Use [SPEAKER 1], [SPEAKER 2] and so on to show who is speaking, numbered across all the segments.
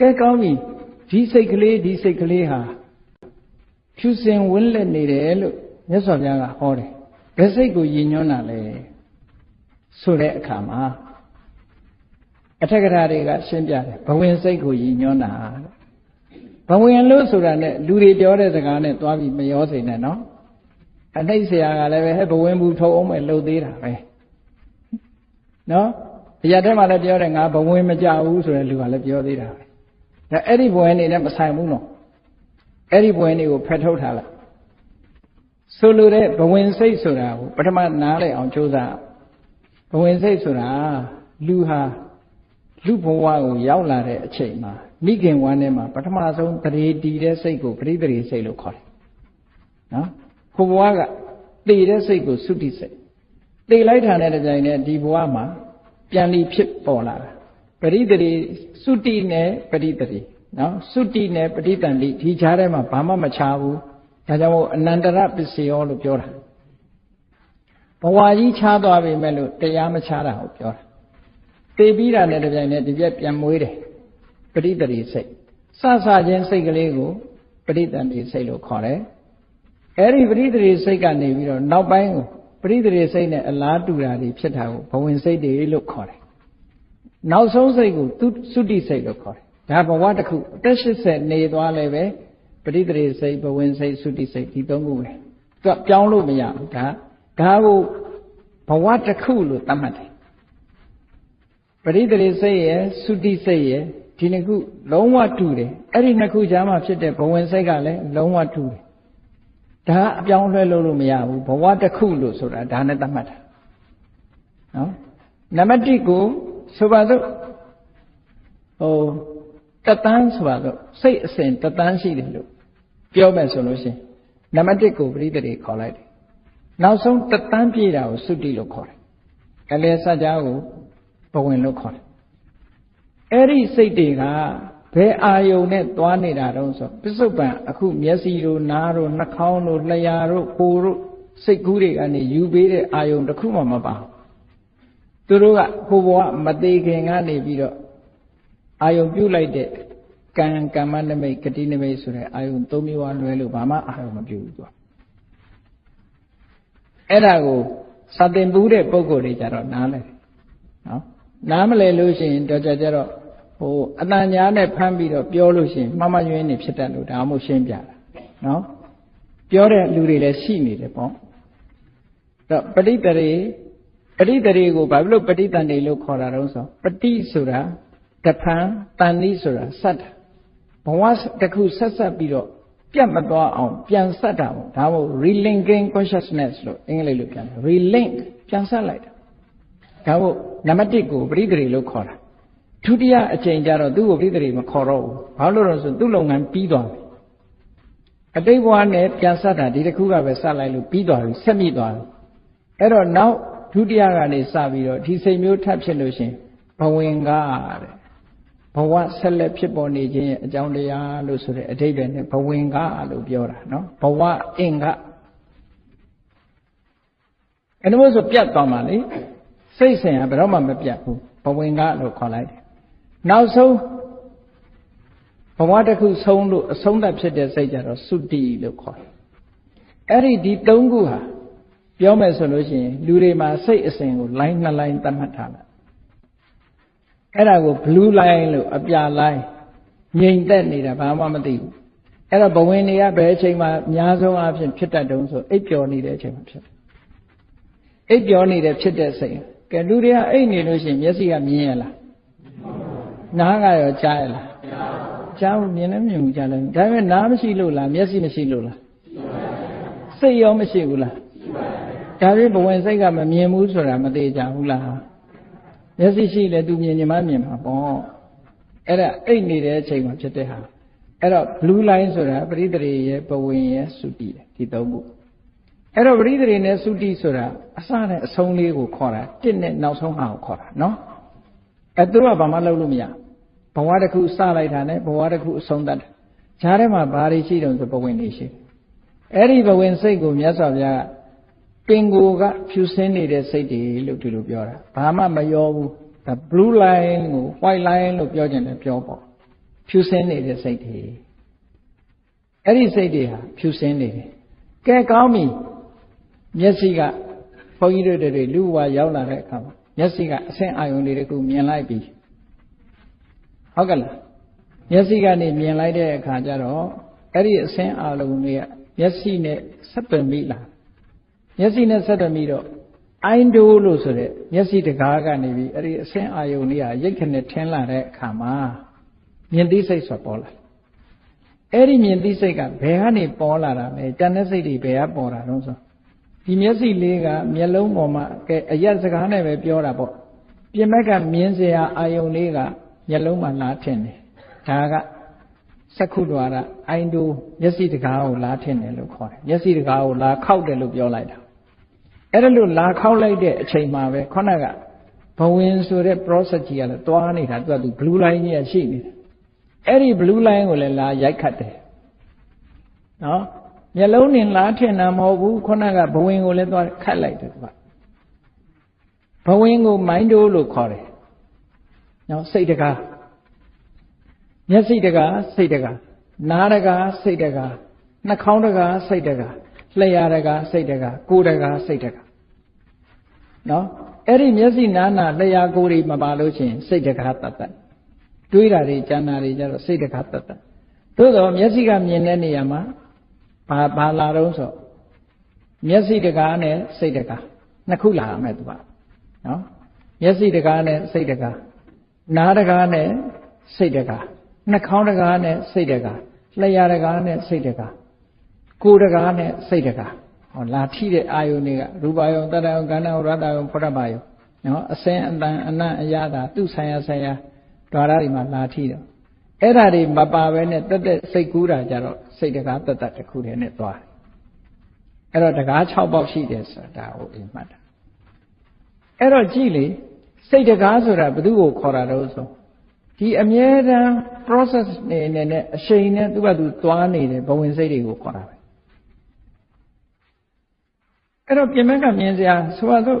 [SPEAKER 1] ကဲကောင်းပြီဒီစိတ်ကလေးဒီစိတ်ကလေးဟာဖြူစင်ဝင်းလက်နေတယ်လို့မြတ်စွာဘုရားကဟောတယ်ဘယ်စိတ်ကိုရည်ညွှန်းတာလဲဆိုတဲ့အခါမှာအထက်ကရာတွေကရှင်းပြတယ်ဘဝင်စိတ်ကိုရည်ညွှန်းတာဘဝင်လို့ဆိုတာနဲ့လူတွေပြောတဲ့စကားနဲ့သွားပြီးမရောစိန်နဲ့နော်အနှိမ့်ဆရာကလည်းပဲဟဲ့ဘဝင်ဘူးထုံအောင်မယ်လှုပ်သေးတာပဲနော်အရာထဲမှာလည်းပြောတယ်ငါဘဝင်မကြဘူးဆိုတဲ့လူကလည်းပြောသေးတာပဲ ဒါအဲ့ဒီဘဝင်နေနဲ့မဆိုင်ဘူးနော်အဲ့ဒီဘဝင်တွေကိုဖယ်ထုတ်ထားလိုက်ဆိုလိုတဲ့ဘဝင်စိတ်ဆိုတာကိုပထမနားလည်အောင်ကြိုးစားဘဝင်စိတ်ဆိုတာလူဟာလူဘဝကိုရောက်လာတဲ့အချိန်မှာမိခင်ဝမ်းထဲမှာပထမဆုံးတရေတီတဲ့စိတ်ကိုပရိသေစိတ်လို့ခေါ်တယ်နော်ဟိုဘဝကတည်တဲ့စိတ်ကိုသုတိစိတ်တည်လိုက်တာနဲ့တကြိုင်နဲ့ဒီဘဝမှာပြန်ပြီးဖြစ်ပေါ်လာတာ ပရိသေသုတိနဲ့ပရိသေနော်သုတိနဲ့ပဋိတန်တိဒီကြားထဲမှာဘာမှမချဘူးဒါကြောင့်မို့အနန္တရပစ္စယောလို့ပြောတာဘဝကြီးချားသွားပြီမဲ့လို့တရားမချားတာကိုပြောတာသိပြီးတာနဲ့တပြိုင်နက်ဒီပြက်ပြန်မွေးတယ်ပဋိတရိစိတ်စစချင်းစိတ်ကလေးကိုပဋိတန်တိစိတ်လို့ခေါ်တယ်အဲ့ဒီပဋိတရိစိတ်ကနေပြီးတော့နောက်ပိုင်းကိုပဋိတရိစိတ်နဲ့အလားတူတာတွေဖြစ်တာကိုဘဝင်စိတ်တွေလို့ခေါ်တယ် နောက်ဆုံးစိတ်ကိုသူသုတိစိတ်လို့ခေါ်တယ်ဒါဘဝတစ်ခုအသက်80နေသွားလည်းပဲပဋိသေစိတ်ဘဝင်စိတ်သုတိစိတ်ဒီသုံးခုပဲသူကပြောင်းလို့မရဘူးဒါဒါကိုဘဝတစ်ခုလို့သတ်မှတ်တယ်ပဋိသေစိတ်ရဲ့သုတိစိတ်ရဲ့ဒီနှစ်ခုလုံးဝတူတယ်အဲ့ဒီနှစ်ခုကြားမှာဖြစ်တဲ့ဘဝင်စိတ်ကလည်းလုံးဝတူတယ်ဒါအပြောင်းလဲလို့လို့မရဘူးဘဝတစ်ခုလို့ဆိုတာဒါနဲ့သတ်မှတ်တာနော်နံပါတ်1ကို ဆိုပါစို့ဟိုတတန်းဆိုပါတော့စိတ်အစဉ်တတန်းရှိတယ်လို့ပြောမယ်ဆိုလို့ရှိရင်နံပါတ်1ကိုပရိသေတွေခေါ်လိုက်တယ်နောက်ဆုံးတတန်းပြေးတာကိုသုတိလို့ခေါ်တယ်အလယ်စကြကိုဘဝင်လို့ခေါ်တယ်အဲ့ဒီစိတ်တွေကဘယ်အာယုံနဲ့သွားနေတာတုံးဆိုပစ္စုပန်အခုမျက်စိတို့နားတို့နှာခေါင်းတို့လျှာတို့ကိုယ်တို့စိတ်ကူးတွေကနေယူပေးတဲ့အာယုံတစ်ခုမှမပါဘူး သူတို့ကဟိုဘဝမသေးခင်ကနေပြီးတော့အာယုံပြုတ်လိုက်တဲ့ကံကမ္မနမိတ်ဂတိနမိတ်ဆိုတဲ့အာယုံ၃မျိုးဝလွဲလို့ဘာမှအာယုံမပြုဘူးသူကအဲ့ဒါကိုစတင်ဘူးတဲ့ပုံကိုယ်တွေကြတော့နားလဲနော်နားမလဲလို့ရှိရင်တော့ကြကြတော့ဟိုအတန်ညာနဲ့ဖမ်းပြီးတော့ပြောလို့ရှိရင်မမယွင်းနေဖြစ်တတ်လို့ဒါမှမဟုတ်ရှင်းပြတာနော်ပြောတဲ့လူတွေလည်းရှိနေတယ်ပေါ့တော့ပဋိတရေ ပဋိတရေကိုဘာဖြစ်လို့ပဋိတန်တွေလို့ခေါ်တာတုံးဆိုပဋိဆိုတာတဖန်တန်လိဆိုတာစက်တာဘဝတစ်ခုဆက်ဆက်ပြီးတော့ပြတ်မသွားအောင်ပြန်ဆက်တာပေါ့ဒါမို့ relinking consciousness လို့အင်္ဂလိပ်လိုပြန်တယ် relink ပြန်ဆက်လိုက်တာဒါမို့နံပါတ်1ကိုပရိသေလို့ခေါ်တာဒုတိယအချိန်ကျတော့သူ့ကိုပရိသေမခေါ်တော့ဘူးဘာလို့လဲဆိုသူ့လုပ်ငန်းပြီးသွားပြီအတိတ်ဘဝနဲ့ပြန်ဆက်တာဒီတစ်ခုကပဲဆက်လိုက်လို့ပြီးသွားပြီဆက်မိသွားပြီအဲ့တော့နောက် ဒုတိယကနေစပြီးတော့ဒီစိတ်မျိုးထပ်ဖြစ်လို့ရှင်ဘဝင်ကားတဲ့ဘဝဆက်လက်ဖြစ်ပေါ်နေခြင်းရဲ့အကြောင်းတရားလို့ဆိုတဲ့အဓိပ္ပာယ်နဲ့ဘဝင်ကလို့ပြောတာနော်ဘဝအင်္ဂအဲ့ဒါမို့ဆိုပြတ်သွားမှလေစိတ်ဆိုင်ကဘယ်တော့မှမပြတ်ဘူးဘဝင်ကလို့ခေါ်လိုက်တယ်နောက်ဆုံးဘဝတစ်ခုဆုံးလို့အဆုံးသတ်ဖြစ်တဲ့စိတ်ကြတော့သုတိလို့ခေါ်တယ်အဲ့ဒီဒီသုံးခုဟာ ပြောမယ်ဆိုလို့ရှိရင်လူတွေမှာစိတ်အစဉ်ကို line နှစ် line သတ်မှတ်ထားလိုက်အဲ့ဒါကို blue line လို့အပြာ line ငြိမ်သက်နေတာဘာမှမသိဘူးအဲ့တော့ဘဝင်တွေကဘယ်အချိန်မှအများဆုံးအဖြစ်ဖြစ်တတ်တုံးဆိုအိပ်ပျော်နေတဲ့အချိန်မှာဖြစ်အိပ်ပျော်နေတဲ့ဖြစ်တဲ့စိတ်ကဲလူတွေကအိပ်နေလို့ရှိရင်မျက်စိကမြင်ရလားနားကရောကြားရလားကြားဘူးမြင်လည်းမြင်ဘူးကြားလည်းဒါပေမဲ့နားမရှိလို့လားမျက်စိမရှိလို့လားစိတ်ရောမရှိဘူးလား ဒါပေမဲ့ဘဝင်စိတ်ကမမြင်ဘူးဆိုတာမသေးကြဘူးလားမျက်စိရှိလဲသူမြင်နေမှမြင်မှာပေါ့အဲ့ဒါအိတ်နေတဲ့အချိန်မှာဖြစ်တဲ့ဟာအဲ့တော့ blue line ဆိုတာပရိသေရဲ့ပဝင်ရဲ့သုတိဒီသုံးခုအဲ့တော့ပရိသေနဲ့သုတိဆိုတာအစနဲ့အဆုံးလေးကိုခေါ်တာတစ်နဲ့နောက်ဆုံးဟာကိုခေါ်တာနော်အဲ့သူကဘာမှလုပ်လို့မရဘဝတစ်ခုစလိုက်တာနဲ့ဘဝတစ်ခုအဆုံးတတ်တယ်ဈာထဲမှာဘာတွေရှိတုံးဆိုပဝင်တွေရှိအဲ့ဒီပဝင်စိတ်ကိုမြတ်စွာဘုရားက ပင်ကိုကဖြူစင်းနေတဲ့စိတ်တွေလို့ဒီလိုပြောတာဘာမှမရောဘူးဒါ blue line ကို white line လို့ပြောကြတယ်ပြောပေါ့ဖြူစင်းနေတဲ့စိတ်တွေအဲ့ဒီစိတ်တွေဟာဖြူစင်းနေတယ်ကဲကောင်းပြီမျက်စိကဘုန်းကြီးတို့တွေလူဘဝရောက်လာတဲ့အခါမှာမျက်စိကအဆင့်အာယုံတွေတခုမြင်လိုက်ပြီဟုတ်ကဲ့လားမျက်စိကနေမြင်လိုက်တဲ့အခါကျတော့အဲ့ဒီအဆင့်အာယုံတွေကမျက်စိနဲ့ဆက်သွယ်မိလား မျက်စိနဲ့ဆက်သွယ်မိတော့အိုင်းဒိုးလို့ဆိုတဲ့မျက်စိတကားကနေပြီးအဲ့ဒီအဆင့်အာယုံတွေကရိတ်ခနဲ့ထင်းလာတဲ့အခါမှာမြင်သိစိတ်ဆိုပေါ်လာအဲ့ဒီမြင်သိစိတ်ကဘယ်ကနေပေါ်လာတာလဲတန်တဲ့စိတ်တွေဘယ်ကပေါ်တာတော့ဆိုဒီမျက်စိလေးကမျက်လုံးပေါ်မှာကဲအရက်စကားနဲ့ပဲပြောတာပေါ့ပြင်ဘက်ကမြင်စရာအာယုံလေးကမျက်လုံးမှာလာထင်တယ်ဒါကစက္ခုဒွါရအိုင်ဒိုမျက်စိတကားကိုလာထင်တယ်လို့ခေါ်တယ်မျက်စိတကားကိုလာခောက်တယ်လို့ပြောလိုက်တာ အဲ့ဒါလို့လာခောက်လိုက်တဲ့အချိန်မှာပဲခေါနကဘဝင်ဆိုတဲ့ process ကြီးကလည်းတွားနေတာသူကသူ blue line ကြီးရှိနေတယ်အဲ့ဒီ blue line ကိုလည်းလာရိုက်ခတ်တယ်နော်မျက်လုံးနဲ့လားထင်တာမဟုတ်ဘူးခုနကဘဝင်ကိုလည်းသွားခတ်လိုက်တယ်သူကဘဝင်ကိုမိုင်းတိုးလို့ခေါ်တယ်နော်စိတ်တကားမျက်စိတကားစိတ်တကားနားတကားစိတ်တကားနှာခေါင်းတကားစိတ်တကားလျှာတကားစိတ်တကားကိုယ်တကားစိတ်တကား နော်အဲ့ဒီမျက်စိနားနာလျှာကိုယ်တွေမပါလို့ရှိရင်စိတ်တကားတတ်တတ်တွေးတာတွေကြံတာတွေကြတော့စိတ်တကားတတ်တတ်သို့တော့မျက်စိကမြင်တဲ့နေရာမှာဘာဘာလာတော့ဆိုမျက်စိတကားနဲ့စိတ်တကားနှစ်ခုလာမယ်သူကနော်မျက်စိတကားနဲ့စိတ်တကားနားတကားနဲ့စိတ်တကားနှာခေါင်းတကားနဲ့စိတ်တကားလျှာတကားနဲ့စိတ်တကားကိုယ်တကားနဲ့စိတ်တကား ဟောလာထိတဲ့အာယုန်တွေကရူပါယုံတတယုံကန္နယုံရတယုံဖရမယုံနော်အစင်အတန်အနတ်အရသာသူဆိုင်ရာဆိုင်ရာဓာရတွေမှာလာထိတော့အဲ့ဓာတွေမပါဘဲနဲ့တက်တက်စိတ်ကူးတာကြတော့စိတ်တကားတက်တက်တစ်ခုတည်းနဲ့သွားတယ်အဲ့တော့တကား6ပေါက်ရှိတယ်ဆိုတာဟိုအိမ်မှတ်တာအဲ့တော့ကြည့်လေစိတ်တကားဆိုတာဘယ်သူ့ကိုခေါ်တာတော့ဆိုဒီအမြဲတမ်း process နေနေနဲ့အရှိန်နဲ့သူ့ဘာသူသွားနေတဲ့ဘဝင်စိတ်တွေကိုခေါ်တာပဲ အဲ့တော့ပြင်မကမြင်စရာဆိုတော့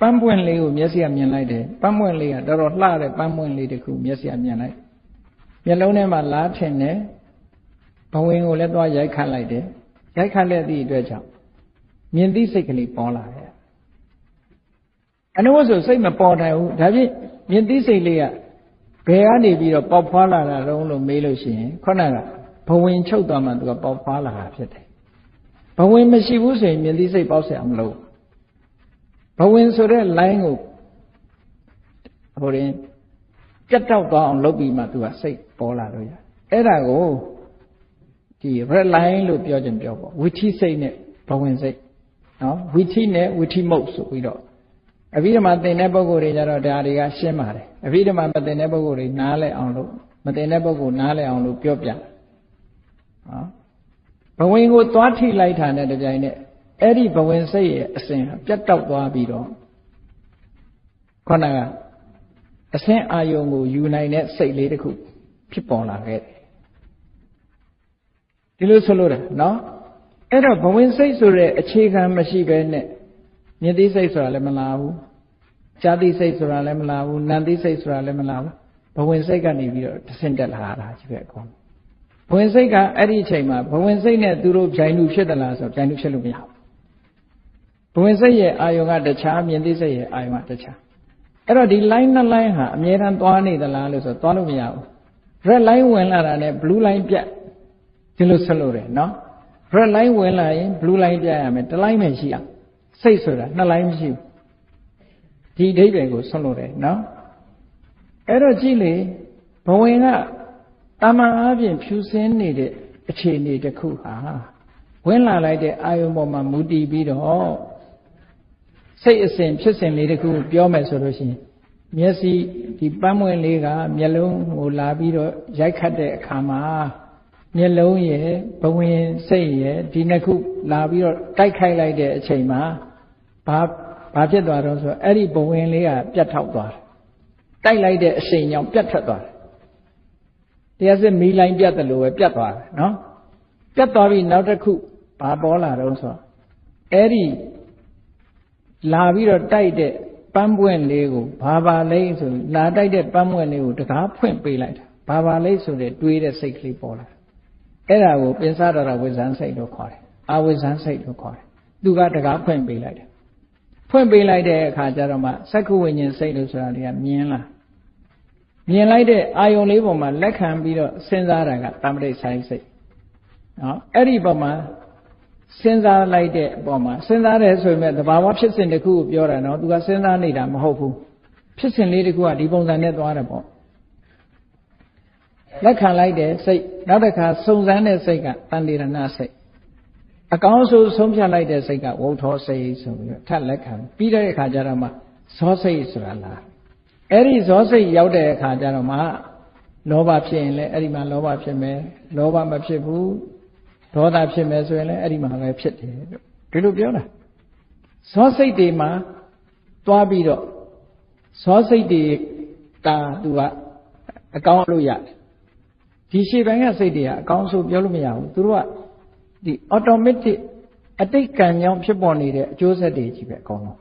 [SPEAKER 1] ပန်းပွင့်လေးကိုမျက်စိကမြင်လိုက်တယ်ပန်းပွင့်လေးကတော်တော်လှတဲ့ပန်းပွင့်လေးတစ်ခုမျက်စိကမြင်လိုက်မျက်လုံးထဲမှာလားထင်တယ်ဘဝင်ကိုလည်းသွားရိုက်ခတ်လိုက်တယ်ရိုက်ခတ်လက်သည့်အတွက်ကြောင့်မြင်သိစိတ်ကလေးပေါ်လာတယ်အနုဝဆိုစိတ်မပေါ်နိုင်ဘူးဒါဖြင့်မြင်သိစိတ်လေးကဘယ်ကနေပြီးတော့ပေါက်ဖွာလာတာတုံးလို့မေးလို့ရှိရင်ခုနကဘဝင်ချုပ်သွားမှသူကပေါက်ဖွာလာတာဖြစ်တယ် ဘဝင်မရှိဘူးဆိုရင်မြင်သိစိတ်ပေါက်ဆရာမလို့ဘဝင်ဆိုတဲ့ line ကိုဟိုရင်ကြက်တောက်သွားအောင်လုပ်ပြီးမှသူကစိတ်ပေါ်လာတော့ရအဲ့ဒါကိုဒီ red line လို့ပြောခြင်းပြောပေါ့ဝိသိစိတ်နဲ့ဘဝင်စိတ်နော်ဝိသိနဲ့ဝိသိမုတ်ဆိုပြီးတော့အဘိဓမ္မာသင်တဲ့ပုဂ္ဂိုလ်တွေကြတော့ဒါတွေကရှင်းပါတယ်အဘိဓမ္မာမသင်တဲ့ပုဂ္ဂိုလ်တွေနားလဲအောင်လို့မသင်တဲ့ပုဂ္ဂိုလ်နားလဲအောင်လို့ပြောပြနော် ဘဝင်ကိုသွားထိလိုက်တာနဲ့တပြိုင်နက်အဲ့ဒီဘဝင်စိတ်ရဲ့အစဉ်ပြတ်တောက်သွားပြီးတော့ခொနကအစဉ်အာယုံကိုယူနိုင်တဲ့စိတ်လေးတစ်ခုဖြစ်ပေါ်လာခဲ့တယ်ဒီလိုဆိုလို့တာနော်အဲ့တော့ဘဝင်စိတ်ဆိုတဲ့အခြေခံမရှိဘဲနဲ့မြင်သိစိတ်ဆိုတာလည်းမလာဘူးရှားသိစိတ်ဆိုတာလည်းမလာဘူးနံသိစိတ်ဆိုတာလည်းမလာဘူးဘဝင်စိတ်ကနေပြီးတော့တဆင့်တက်လာတာကြီးပဲအကုန်ဘ ဝင်စိတ်ကအဲ့ဒီအချိန်မှာဘဝင်စိတ်နဲ့သူတို့ဖြိုင်လူဖြစ်သလားဆိုဖြိုင်လူဖြစ်လို့မရဘူးဘဝင်စိတ်ရဲ့အာယုံကတခြားမြင်သိစိတ်ရဲ့အာယုံကတခြားအဲ့တော့ဒီ line နှစ် line ဟာအမြဲတမ်းသွားနေသလားလို့ဆိုသွားလို့မရဘူး red line ဝင်လာတာနဲ့ blue line ပြတ်ဒီလိုဆက်လို့တယ်နော် red line ဝင်လာရင် blue line ပြတ်ရမယ်တစ် line ပဲရှိအောင်စိတ်ဆိုတာနှစ်လိုင်းမရှိဘူးဒီအဓိပ္ပာယ်ကိုဆွလို့တယ်နော်အဲ့တော့ကြည့်လေဘဝင်က တာမန်အားဖြင့်ဖြူစင်းနေတဲ့အခြေအနေတစ်ခုဟာဝင်လာလိုက်တဲ့အာယုံပေါ်မှာမူတည်ပြီးတော့စိတ်အစဉ်ဖြစ်စဉ်လေးတစ်ခုပြောမယ်ဆိုလို့ရှိရင်မျက်စိဒီပန်းမွင့်လေးကမျက်လုံးကိုလာပြီးတော့ရိုက်ခတ်တဲ့အခါမှာမျက်လုံးရဲ့ဘဝင်စိတ်ရဲ့ဒီနှစ်ခုလာပြီးတော့တိုက်ခိုက်လိုက်တဲ့အချိန်မှာဘာဘာဖြစ်သွားတော့ဆိုအဲ့ဒီဘဝင်လေးကပြတ်ထောက်သွားတယ်တိုက်လိုက်တဲ့အချိန်ကြောင့်ပြတ်ထွက်သွားတယ် တရားစစ်မီးလိုင်းပြတ်တယ်လို့ပဲပြတ်သွားတယ်နော်ပြတ်သွားပြီးနောက်တစ်ခုဘာပေါ်လာတော့ဆိုအဲ့ဒီလာပြီးတော့တိုက်တဲ့ပန်းပွင့်လေးကိုဘာပါလဲဆိုလာတိုက်တဲ့ပန်းပွင့်လေးကိုတကားဖွင့်ပေးလိုက်တာဘာပါလိမ့်ဆိုတဲ့တွေးတဲ့စိတ်ကလေးပေါ်လာအဲ့ဒါကိုပင်စားတော်ဝိဇ္ဇန်စိတ်လို့ခေါ်တယ်အာဝိဇ္ဇန်စိတ်လို့ခေါ်တယ်သူကတကားဖွင့်ပေးလိုက်တယ်ဖွင့်ပေးလိုက်တဲ့အခါကျတော့မှစက္ခုဝိညာဉ်စိတ်လို့ဆိုတာတွေကမြင်လာ မြင်လိုက်တဲ့အာယုံလေးပေါ်မှာလက်ခံပြီးတော့စဉ်းစားတာကတမ္ပတိဆိုင်စိတ်နော်အဲ့ဒီပေါ်မှာစဉ်းစားလိုက်တဲ့အပေါ်မှာစဉ်းစားတယ်ဆိုရင်သဘာဝဖြစ်စဉ်တစ်ခုကိုပြောတာနော်သူကစဉ်းစားနေတာမဟုတ်ဘူးဖြစ်စဉ်လေးတစ်ခုကဒီပုံစံနဲ့သွားတယ်ပေါ့လက်ခံလိုက်တဲ့စိတ်နောက်တစ်ခါစုံစမ်းတဲ့စိတ်ကတန်တိရဏစိတ်အကောင်းဆုံးဆုံးဖြတ်လိုက်တဲ့စိတ်ကဝုထောစိတ်ဆိုပြီးတော့ထပ်လက်ခံပြီးတဲ့အခါကျတော့မှဇောစိတ်ဆိုတာလား အဲ့ဒီဇောစိတ်ရောက်တဲ့အခါကျတော့မှလောဘဖြစ်ရင်လည်းအဲ့ဒီမှာလောဘဖြစ်မယ်လောဘမဖြစ်ဘူးဒေါသဖြစ်မယ်ဆိုရင်လည်းအဲ့ဒီမှာပဲဖြစ်တယ်လို့ဒီလိုပြောတာဇောစိတ်တွေမှာသွားပြီးတော့ဇောစိတ်တွေကသူကအကောင်းလို့ရတယ်ဒီရှေ့ပိုင်းကစိတ်တွေကအကောင်းဆိုပြောလို့မရဘူးသူတို့ကဒီ automatic အတိတ်ကံကြောင့်ဖြစ်ပေါ်နေတဲ့အကျိုးဆက်တွေကြီးပဲအကုန်လုံး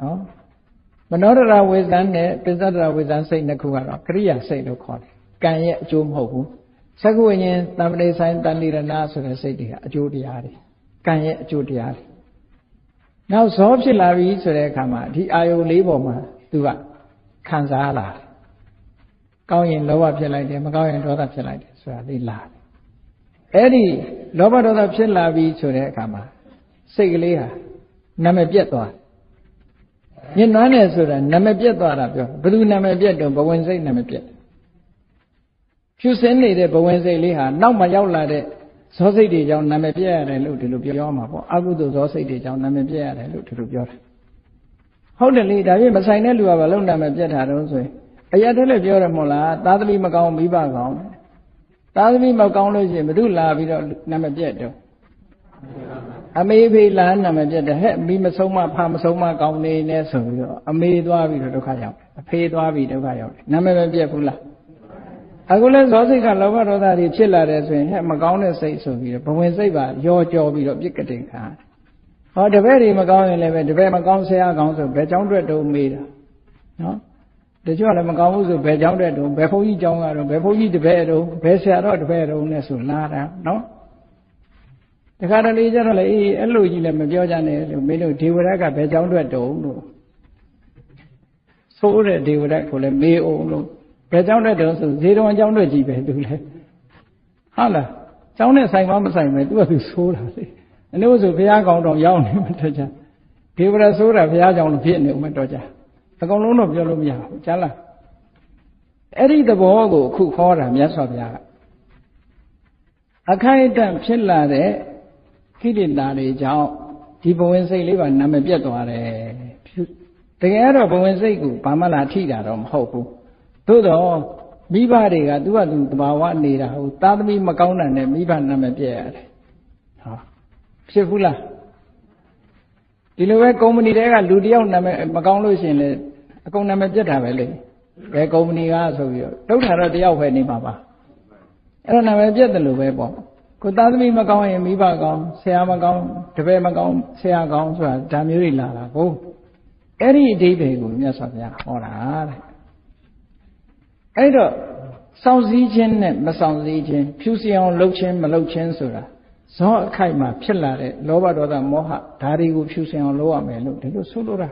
[SPEAKER 1] နော် မနောဒရာဝေဇန်နဲ့ပိစ္ဆဒရာဝေဇန်စိတ်နှစ်ခုကတော့ကရိယာစိတ်လို့ခေါ်တယ်ကံရဲ့အကျိုးမဟုတ်ဘူးသက္ကဝိညာဉ်တမ္ပတိဆိုင်တန်တိရဏဆိုတဲ့စိတ်တွေကအကျိုးတရားတွေကံရဲ့အကျိုးတရားတွေနောက်ဇောဖြစ်လာပြီဆိုတဲ့အခါမှာဒီအာယုလေးပေါ်မှာသူကခံစားလာတယ်ကောင်းရင်လောဘဖြစ်လိုက်တယ်မကောင်းရင်ဒေါသဖြစ်လိုက်တယ်ဆိုတာလေးလာတယ်အဲ့ဒီလောဘဒေါသဖြစ်လာပြီဆိုတဲ့အခါမှာစိတ်ကလေးဟာနာမည်ပြတ်သွား ညှဉ်းနှွမ်းတယ်ဆိုတာနာမည်ပြတ်သွားတာပြောဘယ်သူနာမည်ပြတ်တော့ဘဝင်စိတ်နာမည်ပြတ်ဖြူစင်းနေတဲ့ဘဝင်စိတ်လေးဟာနောက်မှရောက်လာတဲ့ဇောစိတ်တွေကြောင့်နာမည်ပြတ်ရတယ်လို့ဒီလိုပြောမှာပေါ့အကုသိုလ်ဇောစိတ်တွေကြောင့်နာမည်ပြတ်ရတယ်လို့ဒီလိုပြောတာဟုတ်တယ်လေဒါပြင်မဆိုင်တဲ့လူကဘာလို့နာမည်ပြတ်တာတော့ဆိုရင်အရာတည်းလည်းပြောရမို့လားသာသမီမကောင်းမိဘကောင်းသာသမီမကောင်းလို့ရှိရင်ဘု து လာပြီးတော့နာမည်ပြတ်တော့ အမေဖေးလာနာမည်ပြတ်တယ်ဟဲ့မိမဆုံးမဖမဆုံးမကောင်းနေနဲ့ဆိုပြီးတော့အမေသွားပြီးတော့ဒုက္ခရောက်အဖေသွားပြီးဒုက္ခရောက်တယ်နာမည်မပြတ်ဘူးလားအခုလဲဇောစိတ်ကလောဘဒေါသတွေဖြစ်လာတယ်ဆိုရင်ဟဲ့မကောင်းတဲ့စိတ်ဆိုပြီးတော့ဘဝင်စိတ်ပါရောကြောပြီးတော့ပြစ်ကတိန်ခါဟောတပည့်တွေမကောင်းရင်လည်းပဲတပည့်မကောင်းဆရာကောင်းဆိုဘယ်ကြောင်းအတွက်တုံးမေးတာနော်တချို့လည်းမကောင်းဘူးဆိုဘယ်ကြောင်းတဲ့တုံးဘယ်ဘုန်းကြီးကြောင်းကတော့ဘယ်ဘုန်းကြီးတပည့်တုံးဘယ်ဆရာတော်တပည့်တုံးနဲ့ဆိုလာတာနော် တခါတလေကျတော့လေအေးအဲ့လိုကြီးလည်းမပြောကြနဲ့လို့မင်းတို့ဒေဝရတ်ကဘယ်ကြောင်းအတွက်တုံးလို့ဆိုးတဲ့ဒေဝရတ်ကိုလည်းမေးအောင်လို့ဘယ်ကြောင်းတဲ့တုံးဆိုဇေတဝန်ကြောင်းအတွက်ကြီးပဲသူလည်းဟုတ်လားကျောင်းနဲ့ဆိုင်မမဆိုင်ပဲသူကသူဆိုးတာလေအလို့ဆိုဘုရားကောင်းတော်ရောက်နေမှတော့ကြဒေဝရဆိုးတာဘုရားကြောင့်ဖြစ်နေဦးမှတော့ကြအကုန်လုံးတော့ပြောလို့မရဘူးကြားလားအဲ့ဒီသဘောကိုအခုခေါ်တာမြတ်စွာဘုရားကအခိုက်အတန့်ဖြစ်လာတဲ့ ခိတ္တတာတွေကြောင့်ဒီဘဝင်စိတ်လေးပါနာမည်ပြတ်သွားတယ်တကယ်တော့ဘဝင်စိတ်ကိုဘာမှလာထိတာတော့မဟုတ်ဘူးသို့တော့မိဘတွေကသူကသူတဘာဝနေတာဟုတ်သာသမီမကောင်းတာနဲ့မိဘနာမည်ပြတ်ရတယ်ဟာဖြစ်ဘူးလားဒီလိုပဲကုမ္ပဏီတွေကလူတယောက်နာမည်မကောင်းလို့ရှိရင်လေအကုန်နာမည်ပြတ်တာပဲလေဘယ်ကုမ္ပဏီကဆိုပြီးတော့တုတ်တာတော့တယောက်ပဲနေမှာပါအဲ့တော့နာမည်ပြတ်တယ်လို့ပဲပေါ့ ကိုသားသမီးမကောင်းရင်မိဘကောင်းဆရာမကောင်းတပည့်မကောင်းဆရာကောင်းဆိုတာဒါမျိုးတွေလာတာကိုအဲ့ဒီအဓိပ္ပာယ်ကိုမြတ်စွာဘုရားဟောတာတဲ့အဲ့တော့စောင့်စည်းခြင်းနဲ့မစောင့်စည်းခြင်းဖြူစီအောင်လှုပ်ခြင်းမလှုပ်ခြင်းဆိုတာဇောအခိုက်မှာဖြစ်လာတဲ့လောဘဒေါသမောဟဒါတွေကိုဖြူစင်အောင်လုပ်ရမယ်လို့ဒီလိုဆိုလိုတာ